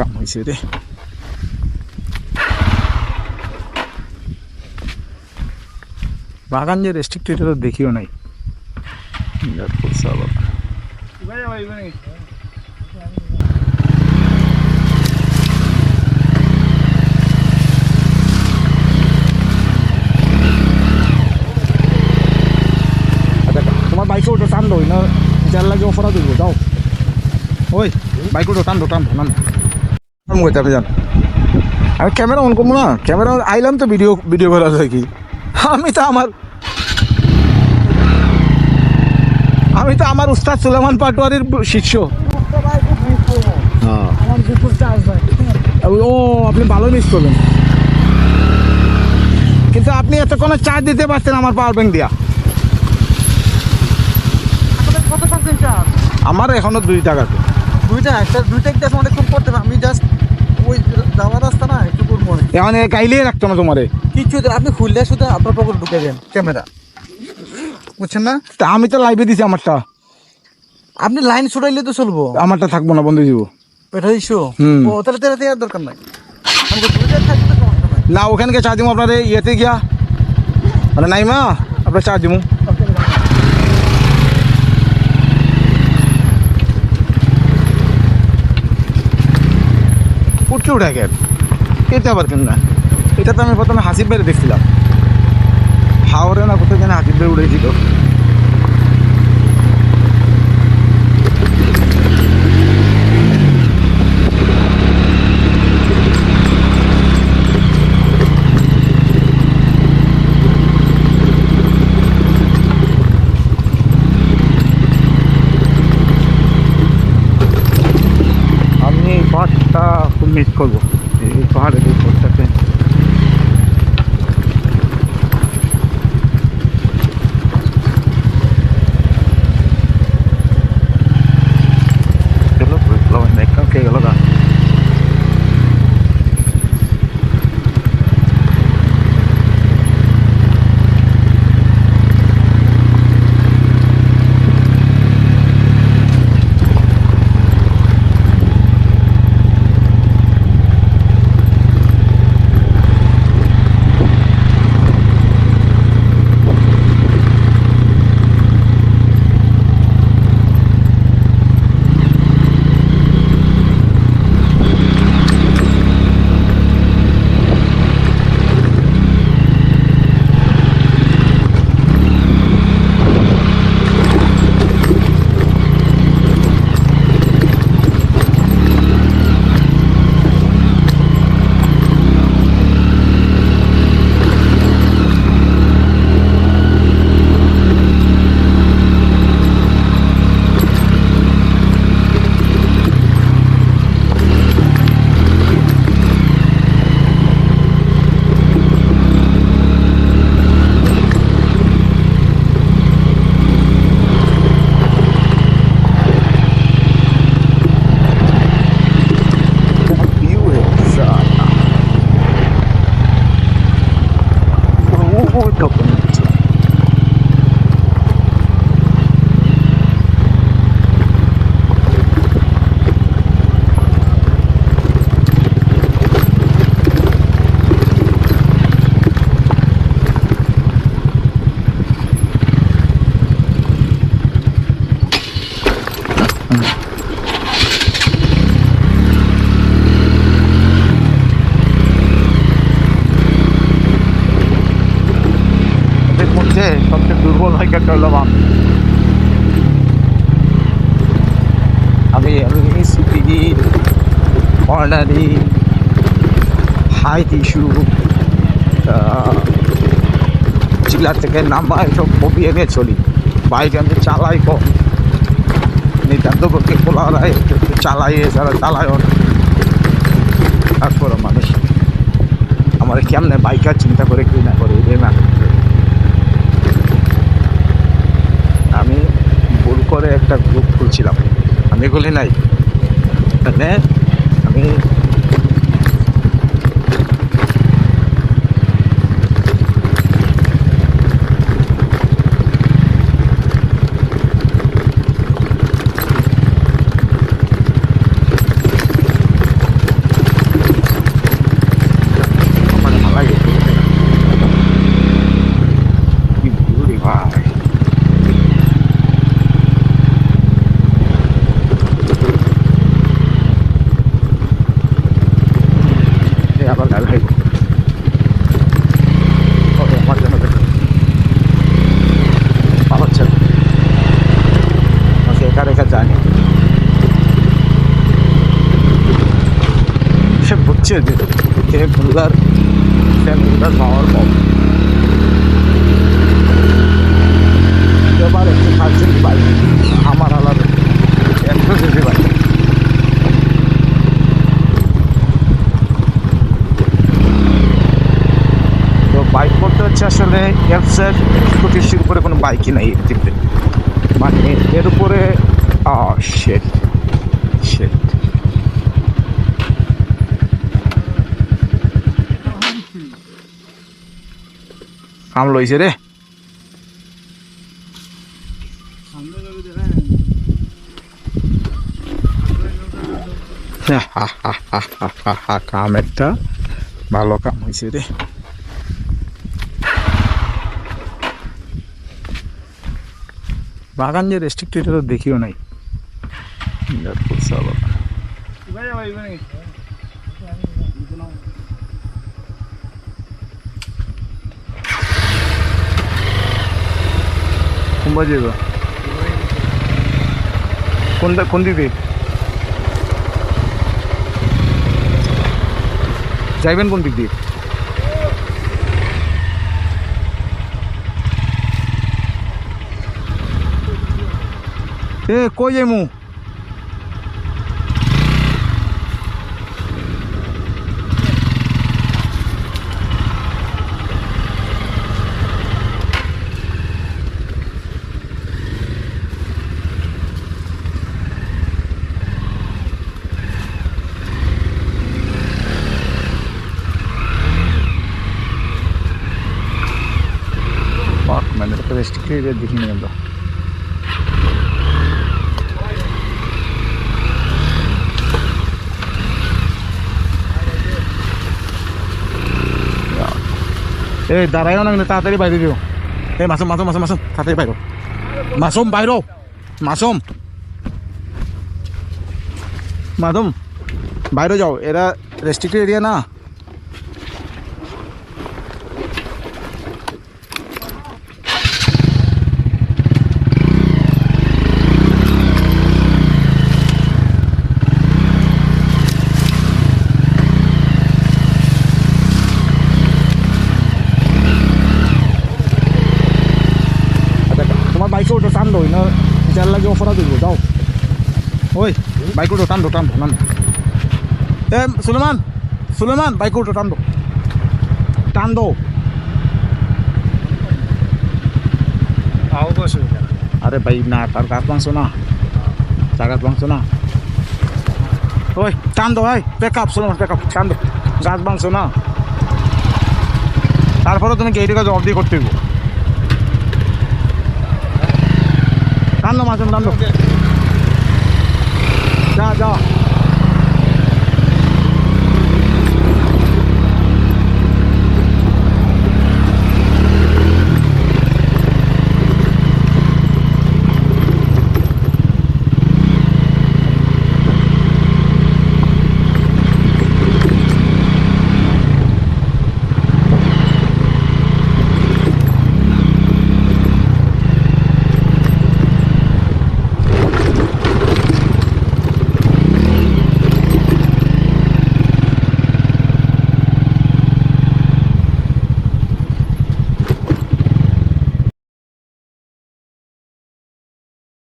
কাম হয়েছে রে বাগান যে রেস্ট্রিক্টেড তো দেখিও নাই মিরাজপুর চা বাগান আচ্ছা তোমার বাইকে ওটা টান দই না যার লাগে অফারা দিব যাও ওই বাইক ওটা টান দো টান দো নাম নাম করতে আপনি যান আমি ক্যামেরা অন করব না? ক্যামেরা আইলাম তো ভিডিও ভিডিও করা কি? আমি তো আমার আমি তো আমার উস্তাদ সুলেমান পাটোয়ারির শিষ্য। ও আপনি ভালো মিস করবেন কিন্তু আপনি এতক্ষণে চার্জ দিতে পারছেন আমার পাওয়ার ব্যাংক দিয়া। আমার এখনও দুই টাকাতে দুইটা একটা দুইটা একটা অনেকক্ষণ করতে আমি জাস্ট ওই যাওয়ার রাস্তা না একটু করব অনেক এখন গাইলেই রাখতো না তোমারে? কিছু আপনি খুললে শুধু আপনার পকেট ঢুকে দেন ক্যামেরা বুঝছেন না? তা আমি তো লাইভে দিছি আমারটা। আপনি লাইন ছড়াইলে তো চলবো। আমারটা থাকব না বন্ধ দিব। এটা ইস্যু। ও তাহলে তেরা দেওয়ার দরকার নাই। আমাকে দুইটা থাকলে তো সমস্যা নাই। না ওখানকে চা দিব আপনার ইয়েতে গিয়া। মানে নাই মা আপনার চা দিব। উঠে গেল এটা আবার কেন না? এটা তো আমি প্রথমে হাসিব বাইরে দেখছিলাম। হাওড়ে না কোথায় যেন হাসিব বাইরে উড়েছিল আমি এই পাহাড়টা খুব মিস করব। এই পাহাড়ের এই মধ্যে সবচেয়ে দুর্বল হাইকারটা হলাম আমি আমি আমি সিপিডি কর্নারি হাই টিস্যু চিলার থেকে নামায়, সব কপিয়ে নিয়ে চলি। বাইক আমি চালাই কম। নিতান্ত পক্ষে একটু চালাই এছাড়া চালায় অনেক তারপরে মানুষ, আমার কেমনে বাইকার চিন্তা করে কি না করে এদের না। আমি ভুল করে একটা গ্রুপ খুলছিলাম। আমি বলি নাই মানে আমি ঢাল হয়ে ওকে আমার জন্য পাওয়া হচ্ছে ওকে একা রেখা যায়নি সে বুঝছে যে খেয়ে ফুল্লার সে ফুল্লার পাওয়ার পাবো পঁচিশের উপরে কোনো বাইকই নাই এটিতে মানে এর উপরে শেট শেট কাম লইছে রে। কাম একটা। ভালো কাম হয়েছে রে। বাগান যে রেস্ট্রিক্টেড তো দেখিও নাই। মিরাটপুর চা বাগান কোন বাজে কোন দা- কোন দিকে? যাইবেন কোন দিক দিয়ে? এ কই যাইমু Fuck man, এটা তো রেস্ট্রিক্টেড এরিয়া দেখিনি আমরা এই দাঁড়াইও না তাড়াতাড়ি বাইরে দিও। এই, মাসুম মাসুম মাসুম মাসুম, তাড়াতাড়ি বাইরো মাসুম বাইরো মাসুম। মাসুম, বাইরে যাও। এরা রেস্ট্রিক্টেড এরিয়া না আচ্ছা, তোমার বাইকে ওটা টান দো না যার লাগে অফার দিব যাও ওই বাইক ওটা টান দো, টান এ, সুলেমান সুলেমান, বাইক ওটা টান দো। টান দো। আরে ভাই, না, তার গাছ ভাঙছো না। তার গাছ ভাঙছো না। ওই, টান দো ভাই back up Suleman back up টান দো। গাছ ভাঙছো না। তারপরে তুমি গেইটের কাজ অফ দিয়ে করতে টান দো, মাঝে, টান দো। যা যা